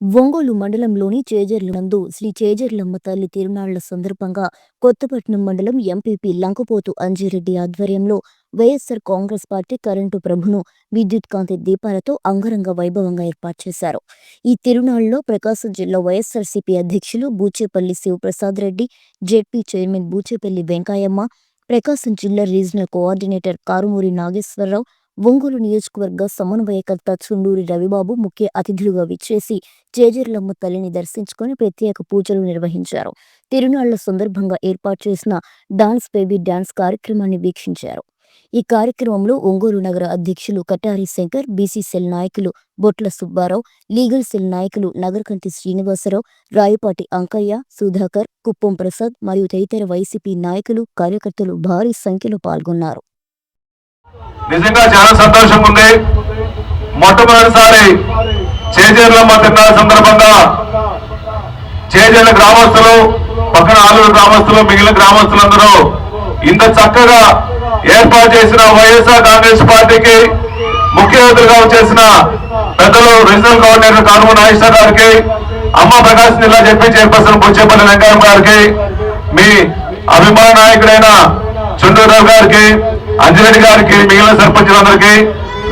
ఒంగోలు మండలంలోని చేజర్ల నందు శ్రీ చేజర్లమ్మ తల్లి తిరునాళ్ళ సందర్భంగా కొత్తపట్నం మండలం ఎంపీపీ లంకపోతు అంజిరెడ్డి ఆధ్వర్యంలో వైఎస్సార్ కాంగ్రెస్ పార్టీ కరెంటు ప్రభును విద్యుత్ కాంతి దీపాలతో అంగరంగ వైభవంగా ఏర్పాటు చేశారు. ఈ తిరునాళ్ళలో ప్రకాశం జిల్లా వైఎస్సార్సీపీ అధ్యక్షులు బూచేపల్లి శివప్రసాద్ రెడ్డి జెడ్పీ చైర్మన్ బూచేపల్లి వెంకాయమ్మ ప్రకాశం జిల్లా రీజనల్ కోఆర్డినేటర్ కారుమూరి నాగేశ్వరరావు ఒంగోలు నియోజకవర్గ సమన్వయకర్త చుండూరి రవిబాబు ముఖ్య అతిథులుగా విచ్చేసి చేజర్లమ్మ తల్లిని దర్శించుకొని ప్రత్యేక పూజలు నిర్వహించారు. తిరునాళ్ళ సందర్భంగా ఏర్పాటు చేసిన డాన్స్ బేబీ డాన్స్ కార్యక్రమాన్ని వీక్షించారు. ఈ కార్యక్రమంలో ఒంగోలు నగర అధ్యక్షులు కటారి శంకర్ బీసీ సెల్ నాయకులు బొట్ల సుబ్బారావు లీగల్ సెల్ నాయకులు నగరకంటి శ్రీనివాసరావు రాయపాటి అంకయ్య సుధాకర్ కుప్పం ప్రసాద్ మరియు తదితర వైసీపీ నాయకులు కార్యకర్తలు భారీ సంఖ్యలో పాల్గొన్నారు. నిజంగా చాలా సంతోషంగా ఉంది మొట్టమొదటిసారి చేజేర్లమ్మ తిరునాళ్ళ సందర్భంగా చేజేర్ల గ్రామస్తులు పక్కన ఆలూరు గ్రామస్తులు మిగిలిన గ్రామస్తులందరూ ఇంత చక్కగా ఏర్పాటు చేసిన వైఎస్ఆర్ కాంగ్రెస్ పార్టీకి ముఖ్య వచ్చేసిన చేసిన పెద్దలు రీజనల్ గవర్నర్ కానుమ నాగేశ్వర గారికి అమ్మ ప్రకాశ్ జిల్లా చెప్పి చైర్పర్సన్ బుచ్చేపల్లి వెంకయ్య గారికి మీ అభిమాన నాయకుడైన చుండూరావు గారికి అంజరెడ్డి గారికి మిగిలిన సర్పంచులందరికీ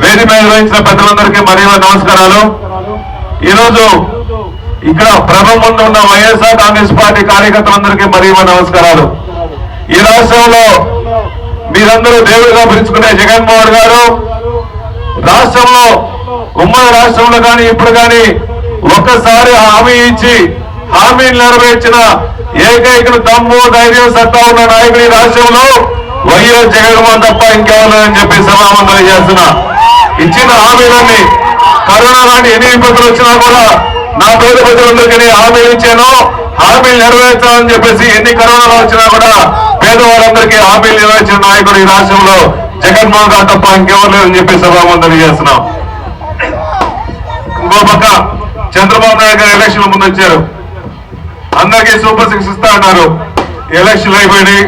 వేది మీద నిర్వహించిన పెద్దలందరికీ మరియు నమస్కారాలు. ఈరోజు ఇక్కడ ప్రభం ముందు ఉన్న వైఎస్ఆర్ కాంగ్రెస్ పార్టీ కార్యకర్తలందరికీ మరియు నమస్కారాలు. ఈ రాష్ట్రంలో మీరందరూ దేవుడిగా పిలుచుకునే జగన్మోహన్ గారు రాష్ట్రంలో ఉమ్మడి రాష్ట్రంలో కానీ ఇప్పుడు కానీ ఒక్కసారి హామీ ఇచ్చి హామీలు నెరవేర్చిన ఏకైక తమ్ము ధైర్యం సత్తా ఉన్న నాయకుడు ఈ రాష్ట్రంలో. వైఎస్ జగన్మోహన్ తప్ప ఇంకెవరని చెప్పి సభామందరం చేస్తున్నా. ఇచ్చిన హామీలన్నీ కరోనా లాంటి ఎన్ని విపత్తులు వచ్చినా కూడా నా పేద ప్రజలందరికీ హామీలు ఇచ్చాను. హామీలు నెరవేర్చాలని చెప్పేసి ఎన్ని కరోనాలు వచ్చినా కూడా పేదవాళ్ళందరికీ హామీలు నెరవేర్చిన నాయకుడు ఈ రాష్ట్రంలో జగన్మోహన్ గారు తప్ప ఇంకెవరు చెప్పి సభామందరం చేస్తున్నాం. ఇంకో పక్క చంద్రబాబు నాయుడు గారు ఎలక్షన్ ముందు వచ్చారు. అందరికీ సూపర్ సిక్స్ ఇస్తా అన్నారు. ఎలక్షన్ అయిపోయినాయి.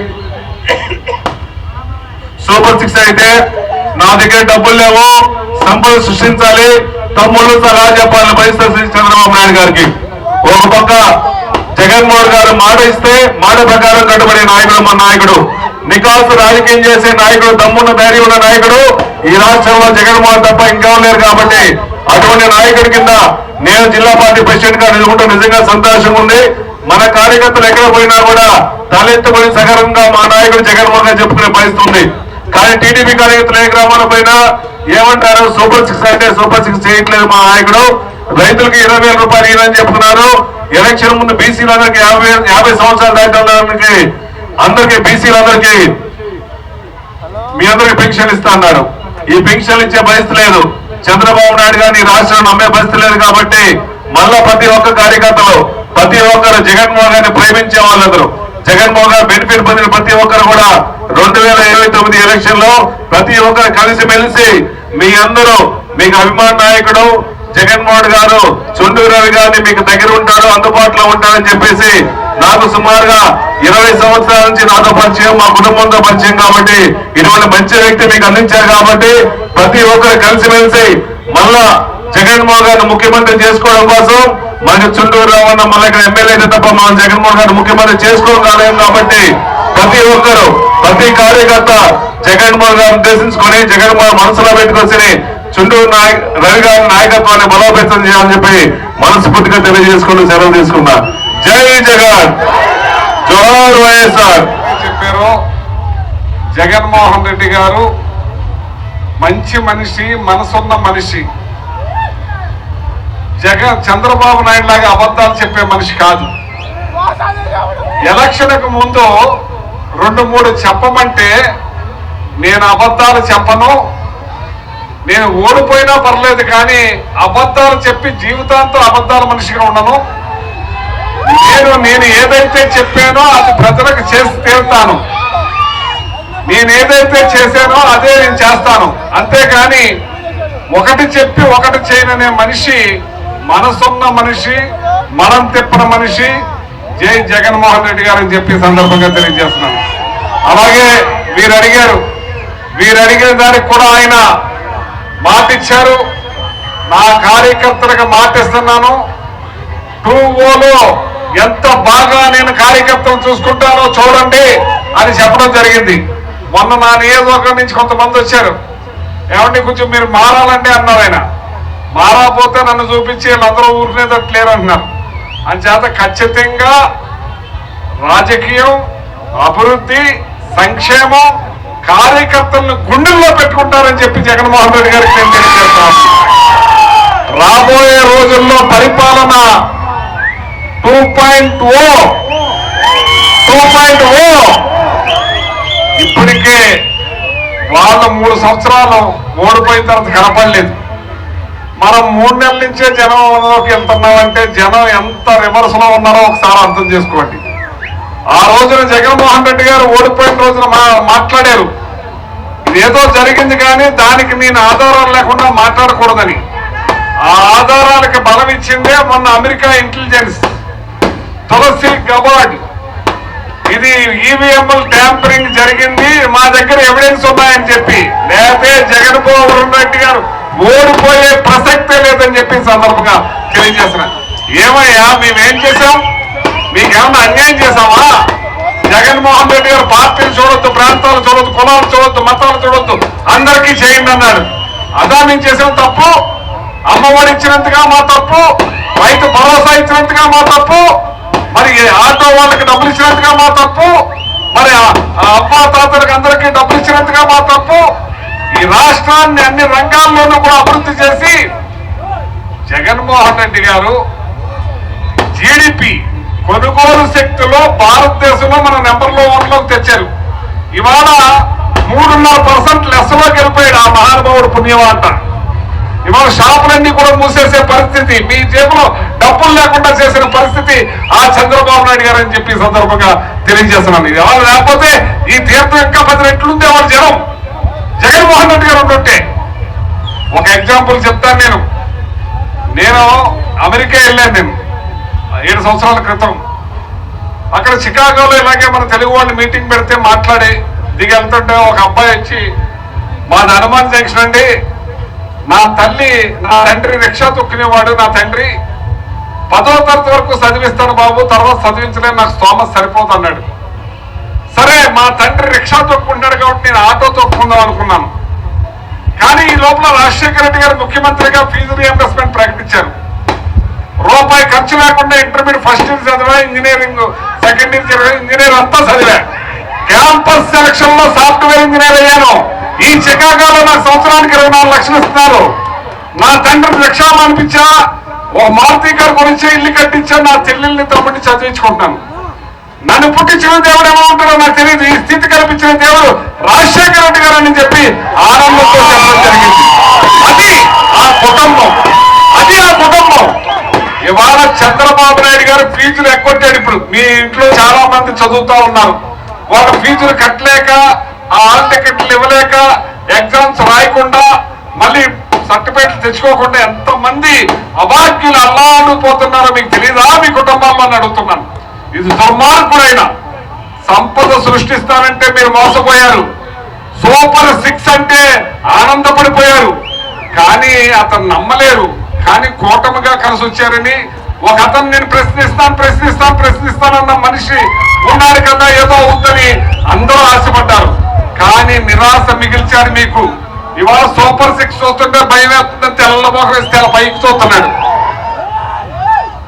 సూపర్ సిక్స్ అయితే నా దగ్గర డబ్బులు లేవు. సంపద సృష్టించాలి. తమ్ముళ్ళు సలహా చెప్పాలని పరిస్థితి చంద్రబాబు నాయుడు గారికి. ఒక పక్క జగన్మోహన్ గారు మాట ఇస్తే మాట ప్రకారం కట్టుబడే నాయకుడు మన నాయకుడు. నికాసు రాజకీయం చేసే నాయకుడు దమ్మున్న ధైర్యం ఉన్న నాయకుడు. ఈ రాష్ట్రంలో జగన్మోహన్ తప్ప ఇంకా లేరు కాబట్టి అటువంటి నాయకుడి కింద నేను జిల్లా పార్టీ ప్రెసిడెంట్గా నిలుకుంటూ నిజంగా సంతోషంగా ఉంది. మన కార్యకర్తలు ఎక్కడ పోయినా కూడా తలెత్తుకొని సగరంగా మా నాయకుడు జగన్మోహన్ గారు చెప్పుకునే పరిస్థితి ఉంది. కానీ టీడీపీ కార్యకర్తలు ఏ గ్రామాల పైన ఏమంటారు? సూపర్ సిక్స్ అంటే సూపర్ సిక్స్ చేయట్లేదు మా నాయకుడు. రైతులకు ఇరవై వేల రూపాయలు ఇవ్వని చెప్తున్నారు. ఎలక్షన్ ముందు బీసీలందరికీ యాభై యాభై సంవత్సరాలు దాటి అందరికీ బీసీలందరికీ మీ అందరికి పెన్షన్ ఇస్తా అన్నారు ఈ పెన్షన్ ఇచ్చే పరిస్థితి లేదు. చంద్రబాబు నాయుడు గారిని రాష్ట్రం నమ్మే పరిస్థితి లేదు కాబట్టి మళ్ళా ప్రతి ఒక్క కార్యకర్తలు ప్రతి ఒక్కరు జగన్మోహన్ గారిని ప్రేమించే వాళ్ళందరూ. జగన్మోహన్ గారు బెనిఫిట్ పొందిన ప్రతి ఒక్కరు కూడా రెండు వేల ఇరవై తొమ్మిది ఎలక్షన్లో ప్రతి ఒక్కరు కలిసి మెలిసి మీ అందరూ మీకు అభిమాన నాయకుడు జగన్మోహన్ గారు చొండూరు రవి గారిని మీకు దగ్గర ఉంటాడు అందుబాటులో ఉంటాడని చెప్పేసి నాకు సుమారుగా ఇరవై సంవత్సరాల నుంచి నాతో పరిచయం మా కుటుంబంతో పరిచయం కాబట్టి ఇటువంటి మంచి వ్యక్తి మీకు అందించారు కాబట్టి ప్రతి ఒక్కరు కలిసిమెలిసి మళ్ళా జగన్మోహన్ గారిని ముఖ్యమంత్రి చేసుకోవడం కోసం మనకి చుండూరు రావన్న మళ్ళీ ఇక్కడ ఎమ్మెల్యే తప్ప మనం జగన్మోహన్ గారిని ముఖ్యమంత్రి చేసుకోవడం కాలేం కాబట్టి ప్రతి ఒక్కరు ప్రతి కార్యకర్త జగన్మోహన్ గారిని ఉద్దేశించుకొని జగన్మోహన్ మనసులో పెట్టుకొచ్చి చుండూరు నాయక్ రవి గారి నాయకత్వాన్ని బలోపేతం చేయాలని చెప్పి మనస్ఫూర్తిగా తెలియజేసుకుని సెలవు తీసుకున్నా. జై జగన్! జోహార్ వైఎస్ఆర్! చెప్పారు. జగన్మోహన్ రెడ్డి గారు మంచి మనిషి మనసున్న మనిషి. జగన్ చంద్రబాబు నాయుడు లాగా అబద్ధాలు చెప్పే మనిషి కాదు. ఎలక్షన్కు ముందు రెండు మూడు చెప్పమంటే నేను అబద్ధాలు చెప్పను. నేను ఓడిపోయినా పర్లేదు కానీ అబద్ధాలు చెప్పి జీవితాంతం అబద్ధాల మనిషిగా ఉండను. నేను నేను ఏదైతే చెప్పానో అది ప్రజలకు చేసి తీరుతాను. నేను ఏదైతే చేశానో అదే నేను చేస్తాను. అంతేకాని ఒకటి చెప్పి ఒకటి చేయననే మనిషి మనసున్న మనిషి మనం తిప్పిన మనిషి జై జగన్మోహన్ రెడ్డి గారు అని చెప్పి సందర్భంగా తెలియజేస్తున్నాను. అలాగే వీరు అడిగారు వీరు అడిగిన దానికి కూడా ఆయన మాటిచ్చారు. నా కార్యకర్తలకు మాటిస్తున్నాను. టూ ఓలో ఎంత బాగా నేను కార్యకర్తలు చూసుకుంటానో చూడండి అని చెప్పడం జరిగింది. మొన్న నా నియోజకవర్గం నుంచి కొంతమంది వచ్చారు. ఏమంటే కొంచెం మీరు మారాలంటే అన్నారు ఆయన. మారాపోతే నన్ను చూపించి వీళ్ళందరూ ఊరినేదట్లేరు అంటున్నారు. అంచేత ఖచ్చితంగా రాజకీయం అభివృద్ధి సంక్షేమం కార్యకర్తలను గుండెల్లో పెట్టుకుంటారని చెప్పి జగన్మోహన్ రెడ్డి గారికి నేను తెలియజేస్తాను రాబోయే రోజుల్లో పరిపాలన two point O two point O ఇప్పటికే వాళ్ళు మూడు సంవత్సరాలు ఓడిపోయిన తర్వాత కనపడలేదు. మనం మూడు నెలల నుంచే జనంలోకి వెళ్తున్నామంటే జనం ఎంత రివర్స్లో ఉన్నారో ఒకసారి అర్థం చేసుకోండి. ఆ రోజున జగన్మోహన్ రెడ్డి గారు ఓడిపోయిన రోజున మా- మాట్లాడారు. ఏదో జరిగింది కానీ దానికి నేను ఆధారాలు లేకుండా మాట్లాడకూడదని. ఆ ఆధారాలకు బలం ఇచ్చిందే మొన్న అమెరికా ఇంటెలిజెన్స్. Tulsi Gabbard. ఇది ఈవీఎంఎల్ ట్యాంపరింగ్ జరిగింది. మా దగ్గర ఎవిడెన్స్ ఉన్నాయని చెప్పి. లేకపోతే జగన్మోహన్ రెడ్డి గారు ఓడిపోయే ప్రసక్తే లేదని చెప్పి సందర్భంగా తెలియజేసిన ఏమయ్యా మేమేం చేశాం? మీకేమన్నా అన్యాయం చేశావా? జగన్మోహన్ రెడ్డి గారు పార్టీలు చూడొద్దు ప్రాంతాలు చూడొద్దు కులాలు చూడొద్దు మతాలు చూడొద్దు. అందరికీ చేయండి అన్నాడు అదా మేము చేసిన తప్పు అమ్మఒడి ఇచ్చినంతగా మా తప్పు రైతు భరోసా ఇచ్చినంతగా మా తప్పు మరి ఆటో వాళ్ళకి డబ్బులు ఇచ్చినంతగా మా తప్పు మరి ఆ- అమ్మా తాతలకు అందరికీ డబ్బులు ఇచ్చినంతగా మా తప్పు ఈ రాష్ట్రాన్ని అన్ని రంగాల్లోనూ కూడా అభివృద్ధి చేసి జగన్మోహన్ రెడ్డి గారు జీడిపి కొనుగోలు శక్తిలో భారతదేశంలో మన నెంబర్లో తెచ్చారు. ఇవాళ మూడున్నర పర్సెంట్ లెస్లోకి వెళ్ళిపోయాడు ఆ మహానుభావుడు పుణ్యవాట. ఇవాళ షాపులన్నీ కూడా మూసేసే పరిస్థితి మీ జేబులో డబ్బులు లేకుండా చేసిన పరిస్థితి ఆ చంద్రబాబు నాయుడు గారు అని చెప్పి సందర్భంగా తెలియజేస్తున్నాను. ఇది ఎవరు లేకపోతే ఈ తీర్థం ఎక్క పది రెట్లుంది ఎవరు జనం? జగన్మోహన్ రెడ్డి గారు ఉంటుంటే ఒక ఎగ్జాంపుల్ చెప్తాను నేను. నేను అమెరికా వెళ్ళాను నేను. ఏడు సంవత్సరాల క్రితం. అక్కడ చికాగోలో ఇలాగే మన తెలుగు వాళ్ళు మీటింగ్ పెడితే మాట్లాడి దిగి వెళ్తుంటే ఒక అబ్బాయి వచ్చి మా హనుమాన్ జంక్షన్ అండి. నా తల్లి నా తండ్రి రిక్షా తొక్కునేవాడు నా తండ్రి. పదో తరగతి వరకు చదివిస్తాను బాబు తర్వాత చదివించలేదు నాకు స్తోమత సరిపోతున్నాడు సరే మా తండ్రి రిక్షా తొక్కుంటాడు కాబట్టి నేను ఆటో తొక్కుందాం అనుకున్నాను. కానీ ఈ లోపల రాజశేఖర రెడ్డి గారు ముఖ్యమంత్రిగా ఫీజు రియంబర్స్మెంట్ ప్రకటించారు. రూపాయి ఖర్చు లేకుండా ఇంటర్మీడియట్ ఫస్ట్ ఇయర్ చదివా ఇంజనీరింగ్ సెకండ్ ఇయర్ చదివా ఇంజనీర్ అంతా చదివా. క్యాంపస్ సెలక్షన్లో సాఫ్ట్వేర్ ఇంజనీర్ అయ్యాను. ఈ చికాగోలో నాకు సంవత్సరానికి ఇరవై నాలుగు లక్షలు ఇస్తున్నారు. నా తండ్రి రిక్షా అనిపించా ఓ మారుతి గారు గురించి ఇల్లు కట్టించా నా చెల్లెల్ని తమ్ముడిని చదివించుకుంటున్నాను. నన్ను పుట్టించిన దేవుడు ఏమో నాకు తెలియదు. ఈ స్థితి కల్పించిన దేవుడు రాజశేఖర రెడ్డి గారు అని చెప్పి ఆనందంతో చెప్పడం జరిగింది. అది ఆ కుటుంబం. అది ఆ కుటుంబం. ఇవాళ చంద్రబాబు నాయుడు గారు ఫీజులు ఎక్కొట్టాడు ఇప్పుడు. మీ ఇంట్లో చాలా మంది చదువుతా ఉన్నారు. వాళ్ళ ఫీజులు కట్టలేక ఆ హాల్ టికెట్లు ఇవ్వలేక ఎగ్జామ్స్ రాయకుండా మళ్ళీ సర్టిఫికేట్లు తెచ్చుకోకుండా ఎంతమంది అభాగ్యులు అల్లాడిపోతున్నారో మీకు తెలియదా మీ కుటుంబాల్లో అని అడుగుతున్నాను. ఇది దుర్మార్గుడైన సంపద సృష్టిస్తానంటే మీరు మోసపోయారు. సూపర్ సిక్స్ అంటే ఆనందపడిపోయారు. కానీ అతను నమ్మలేరు. కానీ కూటమిగా కలిసి వచ్చారని ఒక అతను నేను ప్రశ్నిస్తాను ప్రశ్నిస్తాను ప్రశ్నిస్తానన్న మనిషి ఉన్నాడు కదా ఏదో ఉందని అందరూ ఆశపడ్డారు. కానీ నిరాశ మిగిల్చారు మీకు. ఇవాళ సూపర్ సిక్స్ చూస్తుంటే భయం వేస్తుందని తెల్లమోహం వేస్తే అలా పైకి చూస్తున్నాడు.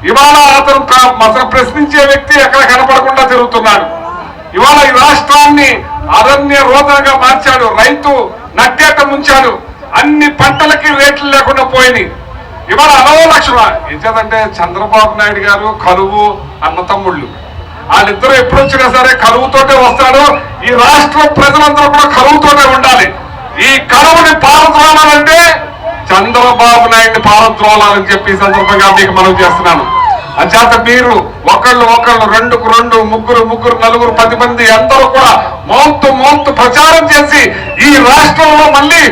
ఇవాళ అతను ప్ర- ప్రశ్నించే వ్యక్తి ఎక్కడ కనపడకుండా తిరుగుతున్నాడు. ఇవాళ ఈ రాష్ట్రాన్ని అరణ్య రోదనగా మార్చాడు. రైతు నట్టేట ముంచాడు. అన్ని పంటలకి రేట్లు లేకుండా పోయినాయి. ఇవాళ అలవ లక్షణ ఏంటంటే చంద్రబాబు నాయుడు గారు కరువు అన్న తమ్ముళ్ళు వాళ్ళిద్దరూ ఎప్పుడు వచ్చినా సరే కరువుతోటే వస్తాడు. ఈ రాష్ట్ర ప్రజలందరూ కూడా కరువుతోనే ఉండాలి. ఈ కరువుని పారద్రోలాలంటే చంద్రబాబు నాయుడు పారద్రోలాలని చెప్పి సందర్భంగా మీకు మనం చేస్తున్నాను. అంచేత మీరు ఒకళ్ళు ఒకళ్ళు రెండుకు రెండు ముగ్గురు ముగ్గురు నలుగురు పది మంది అందరూ కూడా మౌంతు మౌంతు ప్రచారం చేసి ఈ రాష్ట్రంలో మళ్ళీ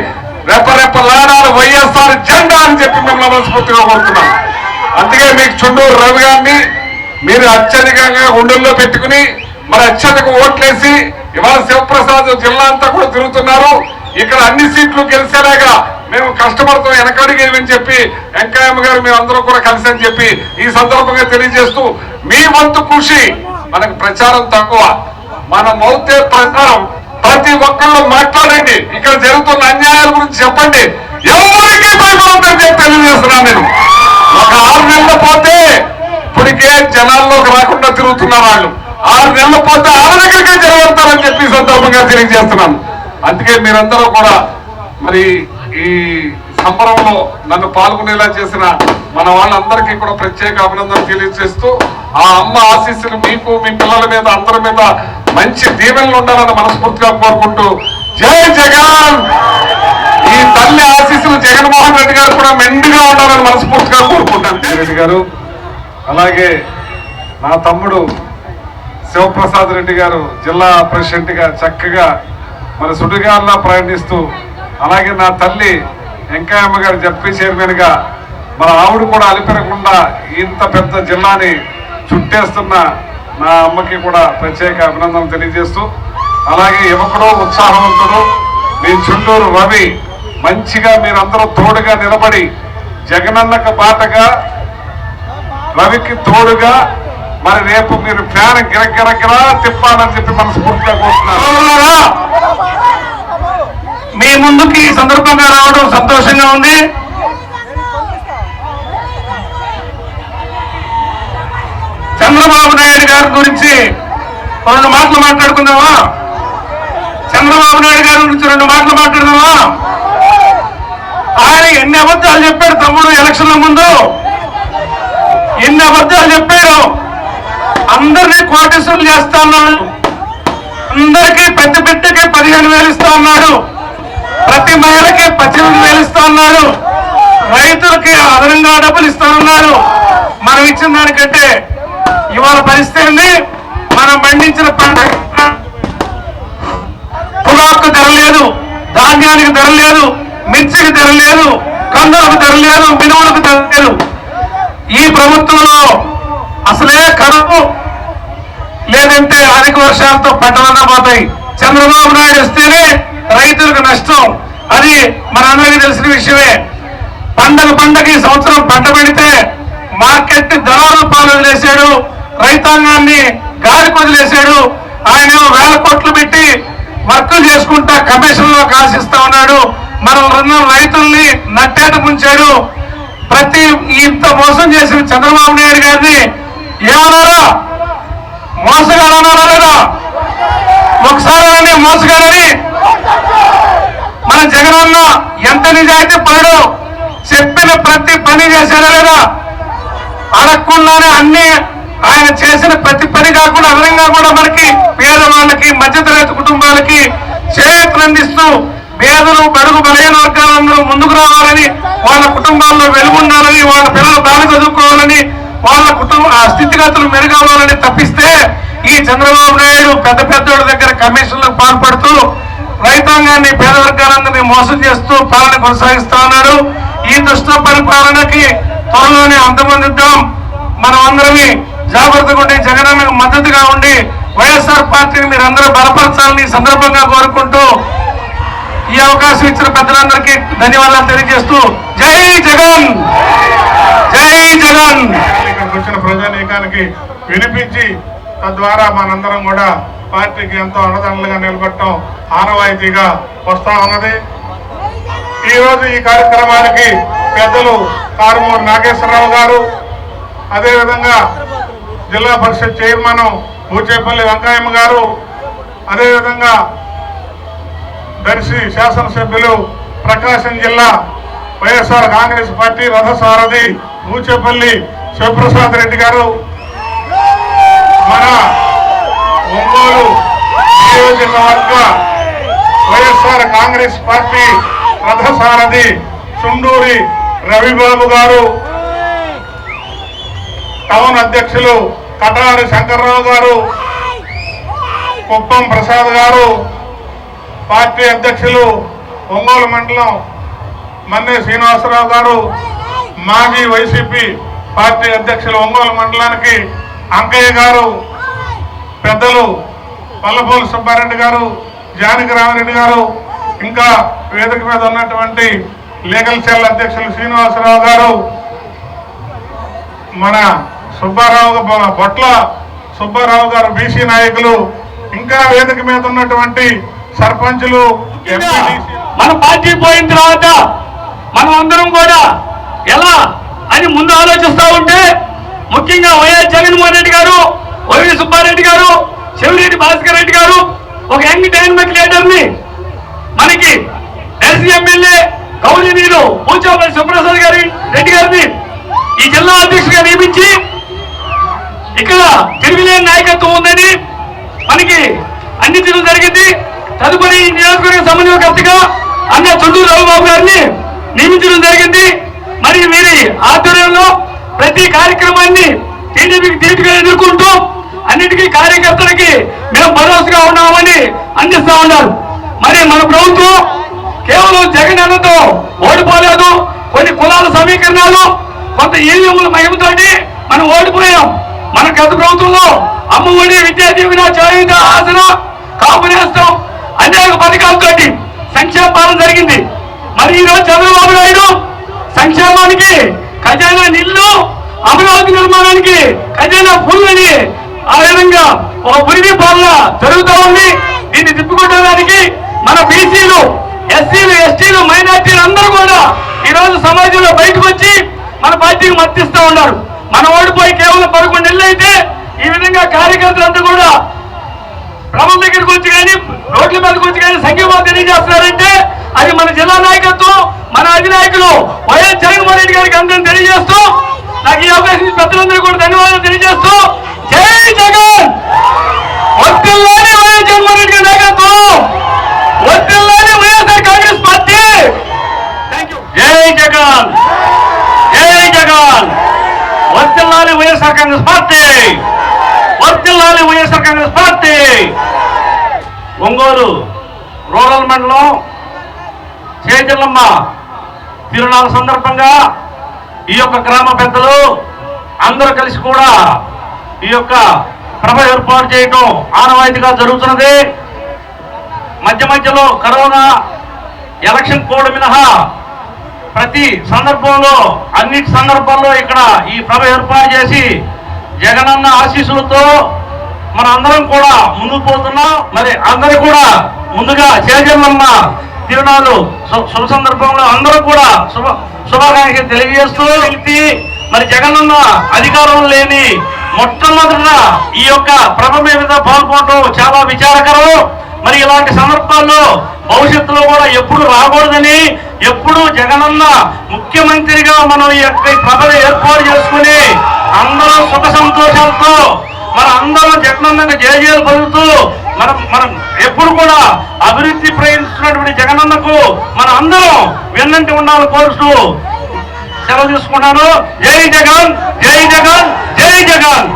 రెపరెపలాడాలి వైఎస్ఆర్ జెండా అని చెప్పి మిమ్మల్ని మనస్ఫూర్తిగా కోరుతున్నాను. అందుకే మీకు చుండూరు రవి గారిని మీరు అత్యధికంగా గుండెల్లో పెట్టుకుని మరి అత్యధిక ఓట్లేసి ఇవాళ శివప్రసాద్ జిల్లా అంతా కూడా తిరుగుతున్నారు. ఇక్కడ అన్ని సీట్లు గెలిచేలాగా మేము కష్టపడతాం వెనకడిగేమని చెప్పి వెంకయ్యమ్మ గారు మేమందరం కూడా కలిసి అని చెప్పి ఈ సందర్భంగా తెలియజేస్తూ మీ వంతు కృషి మనకు ప్రచారం తక్కువ. మన మౌతే ప్రచారం ప్రతి ఒక్కళ్ళు మాట్లాడండి. ఇక్కడ జరుగుతున్న అన్యాయాల గురించి చెప్పండి. ఎవరికి భయపడద్దని చెప్పి తెలియజేస్తున్నాను నేను. ఒక ఆరు నెలలు పోతే ఇప్పటికే జనాల్లోకి రాకుండా తిరుగుతున్న వాళ్ళు. ఆరు నెలలు పోతే ఆరు దగ్గరికే జరగడతారని చెప్పి సందర్భంగా తెలియజేస్తున్నాను. అందుకే మీరందరూ కూడా మరి ఈ సంబరంలో నన్ను పాల్గొనేలా చేసిన మన వాళ్ళందరికీ కూడా ప్రత్యేక అభినందన తెలియజేస్తూ ఆ అమ్మ ఆశీస్సులు మీకు మీ పిల్లల మీద అందరి మీద మంచి దీవెనలు ఉండాలని మనస్ఫూర్తిగా కోరుకుంటూ జై జగన్! ఈ తల్లి ఆశీస్సులు జగన్మోహన్ రెడ్డి గారు కూడా మెండుగా ఉండాలని మనస్ఫూర్తిగా కోరుకుంటాను. రెడ్డి గారు అలాగే నా తమ్ముడు శివప్రసాద్ రెడ్డి గారు జిల్లా ప్రెసిడెంట్గా చక్కగా మరి సుడిగాల్లో ప్రయాణిస్తూ అలాగే నా తల్లి వెంకయ్యమ్మ గారు జడ్పీ చైర్మన్గా మన ఆవిడ కూడా అలిపెరగకుండా ఇంత పెద్ద జిల్లాని చుట్టేస్తున్న నా అమ్మకి కూడా ప్రత్యేక అభినందనలు తెలియజేస్తూ అలాగే యువకుడు ఉత్సాహవంతుడు. మీ చుండూరు రవి మంచిగా మీరందరూ తోడుగా నిలబడి జగనన్నకు బాటగా రవికి తోడుగా మరి రేపు మీరు ఫ్యాన్ గిరగిరగిరా తిప్పాలని చెప్పి మనస్ఫూర్తిగా కోరుతున్నారు మీ ముందుకి ఈ సందర్భంగా రావడం సంతోషంగా ఉంది. చంద్రబాబు నాయుడు గారి గురించి రెండు మాటలు మాట్లాడుకుందామా? చంద్రబాబు నాయుడు గారి గురించి రెండు మాటలు మాట్లాడదామా? ఆయన ఎన్ని అబద్ధాలు చెప్పాడు తమ్ముడు ఎలక్షన్ల ముందు? ఎన్ని అబద్ధాలు చెప్పాడు? అందరినీ కోటేశ్వరులు చేస్తా ఉన్నాడు అందరికీ పెద్ద పెట్టకే పదిహేను వేలు ఇస్తా ఉన్నాడు ప్రతి మహిళకి పద్దెనిమిది వేలు ఇస్తున్నారు రైతులకి అదనంగా డబ్బులు ఇస్తానన్నారు మనం ఇచ్చిన దానికంటే ఇవాళ పరిస్థితి మనం పండించిన పంట పొగాకు ధర లేదు ధాన్యానికి ధర లేదు మిర్చికి ధర లేదు కందులకు ధర లేదు మినుములకు ధర లేదు. ఈ ప్రభుత్వంలో అసలే కరువు లేదంటే అధిక వర్షాలతో పంటలన్నా పోతాయి. చంద్రబాబు నాయుడు వస్తేనే రైతులకు నష్టం. అది మనందరికీ తెలిసిన విషయమే. పంటలు పండగ సంవత్సరం పంట పెడితే మార్కెట్ దళాలు పాలు వదిలేశాడు రైతాంగాన్ని గాలికి వదిలేశాడు. ఆయన వేల కోట్లు పెట్టి వర్కులు చేసుకుంటా కమిషన్లో కాసిస్తా ఉన్నాడు. మనం ఉన్న రైతుల్ని నట్టేట ముంచాడు. ప్రతి ఇంత మోసం చేసిన చంద్రబాబు నాయుడు గారిని ఏమన్నారా? మోసగాడన్నారా లేదా? ఒకసారి అనండి మోసగాడని మన జగనన్న ఎంత నిజాయితీ పడు చెప్పిన ప్రతి పని చేశాడా లేదా? అడగకుండానే అన్ని ఆయన చేసిన ప్రతి పని కాకుండా అదనంగా కూడా మనకి పేదవాళ్ళకి మధ్యతరగతి కుటుంబాలకి చేయూతలు అందిస్తూ పేదలు బడుగు బలహీన వర్గాలందరూ ముందుకు రావాలని వాళ్ళ కుటుంబాల్లో వెలుగుండాలని వాళ్ళ పిల్లలు బాగా చదువుకోవాలని వాళ్ళ కుటుంబ స్థితిగతులు మెరుగవ్వాలని తప్పిస్తే ఈ చంద్రబాబు నాయుడు పెద్ద పెద్దోళ్ళ దగ్గర కమిషన్లకు పాల్పడుతూ రైతాంగాన్ని పేద వర్గాలందరినీ మోసం చేస్తూ పాలన కొనసాగిస్తా ఉన్నారు. ఈ దుష్ట పరిపాలనకి త్వరలోనే అంతమందిద్దాం మనం అందరమే జాగ్రత్తగా ఉండి జగనన్నకు మద్దతుగా ఉండి వైఎస్ఆర్ పార్టీని మీరు అందరూ బలపరచాలని సందర్భంగా కోరుకుంటూ ఈ అవకాశం ఇచ్చిన పెద్దలందరికీ ధన్యవాదాలు తెలియజేస్తూ జై జగన్! జై జగన్! వచ్చిన ప్రజానీకానికి వినిపించి తద్వారా మనందరం కూడా పార్టీకి ఎంతో అన్నదండలుగా నిలబడటం ఆనవాయితీగా వస్తా ఉన్నది. ఈ రోజు ఈ కార్యక్రమానికి పెద్దలు కారుమూరు నాగేశ్వరరావు గారు అదేవిధంగా జిల్లా పరిషత్ చైర్మన్ బూచేపల్లి వెంకయ్యమ్మ గారు అదేవిధంగా దర్శి శాసనసభ్యులు ప్రకాశం జిల్లా వైఎస్ఆర్ కాంగ్రెస్ పార్టీ రథసారథి బూచేపల్లి శివప్రసాద్ రెడ్డి గారు మన ఒంగోలు నియోజకవర్గ వైఎస్ఆర్ కాంగ్రెస్ పార్టీ రథసారథి చుండూరి రవిబాబు గారు. టౌన్ అధ్యక్షులు కటారి శంకర్రావు గారు కుప్పం ప్రసాద్ గారు పార్టీ అధ్యక్షులు ఒంగోలు మండలం మన్నే శ్రీనివాసరావు గారు మాజీ వైసీపీ పార్టీ అధ్యక్షులు ఒంగోలు మండలానికి అంకయ్య గారు పెద్దలు పల్లపూలు సుబ్బారెడ్డి గారు జానకి రామరెడ్డి గారు ఇంకా వేదిక మీద ఉన్నటువంటి లీగల్ సెల్ అధ్యక్షులు శ్రీనివాసరావు గారు మన సుబ్బారావు బొట్ల సుబ్బారావు గారు బీసీ నాయకులు ఇంకా వేదిక మీద ఉన్నటువంటి సర్పంచులు మన పార్టీ పోయిన తర్వాత మనం అందరం కూడా ఎలా అని ముందు ఆలోచిస్తా ఉంటే ముఖ్యంగా వైఎస్ జగన్మోహన్ రెడ్డి గారు వైవి సుబ్బారెడ్డి గారు చెవిరెడ్డి భాస్కర్ రెడ్డి గారు ఒక యంగ్ డైనమిక్ లీడర్ని మనకి ఎస్సీ ఎమ్మెల్యే గౌరవనీయులు పూచాపల్లి సుప్రసాద్ గారి రెడ్డి గారిని ఈ జిల్లా అధ్యక్షుడిగా నియమించి ఇక్కడ తిరుగులేని నాయకత్వం ఉందని మనకి అన్ని జరిగింది. తదుపరి ఈ నియోజకవర్గ సమన్వయకర్తగా అన్న చుండూరు రవిబాబు గారిని నియమించడం జరిగింది. మరి వీరి ఆధ్వర్యంలో ప్రతి కార్యక్రమాన్ని టీడీపీకి ధీటుగా ఎదుర్కొంటూ అన్నిటికీ కార్యకర్తలకి మేము భరోసాగా ఉన్నామని అందిస్తా ఉన్నారు. మరి మన ప్రభుత్వం కేవలం జగన్ అన్నతో ఓడిపోలేదు. కొన్ని కులాల సమీకరణాలు కొంత ఈవీఎంల మహిమతోటి మనం ఓడిపోయాం. మన గత ప్రభుత్వంలో అమ్మఒడి విద్యా దీవెన చేయుత ఆసన కాపు నేస్తాం అనేక పథకాలతోటి సంక్షేమ పాలన జరిగింది. మరి ఈ రోజు చంద్రబాబు నాయుడు సంక్షేమానికి ఖజానా నిల్లు అమరావతి నిర్మాణానికి ఖజానా ఫుల్ అని ఆ విధంగా ఒక పురిగి పాలన జరుగుతూ ఉంది. దీన్ని తిప్పుకోవడానికి మన బీసీలు ఎస్సీలు ఎస్టీలు మైనార్టీలు అందరూ కూడా ఈ రోజు సమాజంలో బయటకు వచ్చి మన పార్టీకి మద్దతిస్తూ ఉన్నారు. మన ఓడిపోయి కేవలం పదకొండు నెలలు అయితే ఈ విధంగా కార్యకర్తలంతా కూడా ప్రభుత్వం దగ్గరికి వచ్చి కానీ రోడ్ల మీదకి వచ్చి కానీ సంఘీభావం తెలియజేస్తున్నారంటే అది మన జిల్లా నాయకత్వం మన అధినాయకులు వైఎస్ జగన్మోహన్ రెడ్డి గారికి అందరం తెలియజేస్తూ నాకు ఈ అవకాశం ఇచ్చిన పెద్దలందరూ కూడా ధన్యవాదాలు తెలియజేస్తూ జై జగన్! వర్తిల్లాలి వైఎస్ జగన్మోహన్ రెడ్డి గారి నాయకత్వం! వర్తిల్లాలి వైఎస్ఆర్ కాంగ్రెస్ పార్టీ! జై జగన్! జై జగన్! వర్తిల్లాలి వైఎస్ఆర్ కాంగ్రెస్ పార్టీ! వర్తిల్లాలి వైఎస్ఆర్ కాంగ్రెస్ పార్టీ! ఒంగోలు రూరల్ మండలం చేజల్లమ్మ తిరునాల సందర్భంగా ఈ యొక్క గ్రామ పెద్దలు అందరూ కలిసి కూడా ఈ యొక్క ప్రభ ఏర్పాటు చేయటం ఆనవాయితీగా జరుగుతున్నది. మధ్య మధ్యలో కరోనా ఎలక్షన్ కోడ్ మినహా ప్రతి సందర్భంలో అన్నిటి సందర్భాల్లో ఇక్కడ ఈ ప్రభ ఏర్పాటు చేసి జగనన్న ఆశీస్సులతో మన అందరం కూడా ముందుకు పోతున్నాం. మరి అందరూ కూడా ముందుగా చేజల్లమ్మ తిరునాళ్ళు శు- శుభ సందర్భంలో అందరూ కూడా శుభ శుభాకాంక్షలు తెలియజేస్తూ వ్యక్తి మరి జగనన్న అధికారం లేని మొట్టమొదట ఈ యొక్క ప్రభ మీద పాల్గొనడం చాలా విచారకరం. మరి ఇలాంటి సందర్భాల్లో భవిష్యత్తులో కూడా ఎప్పుడు రాకూడదని ఎప్పుడు జగనన్న ముఖ్యమంత్రిగా మనం ఈ యొక్క ప్రభను ఏర్పాటు చేసుకుని అందరం సుఖ సంతోషాలతో మన అందరం జగనన్నకు జయజయలు పలుకుతూ మనం మనం ఎప్పుడు కూడా అభివృద్ధి ప్రయత్నిస్తున్నటువంటి జగనన్నకు మన అందరం వెన్నంటి ఉండాలని కోరుస్తూ సెలవు తీసుకున్నాను జై జగన్ జై జగన్ జై జగన్.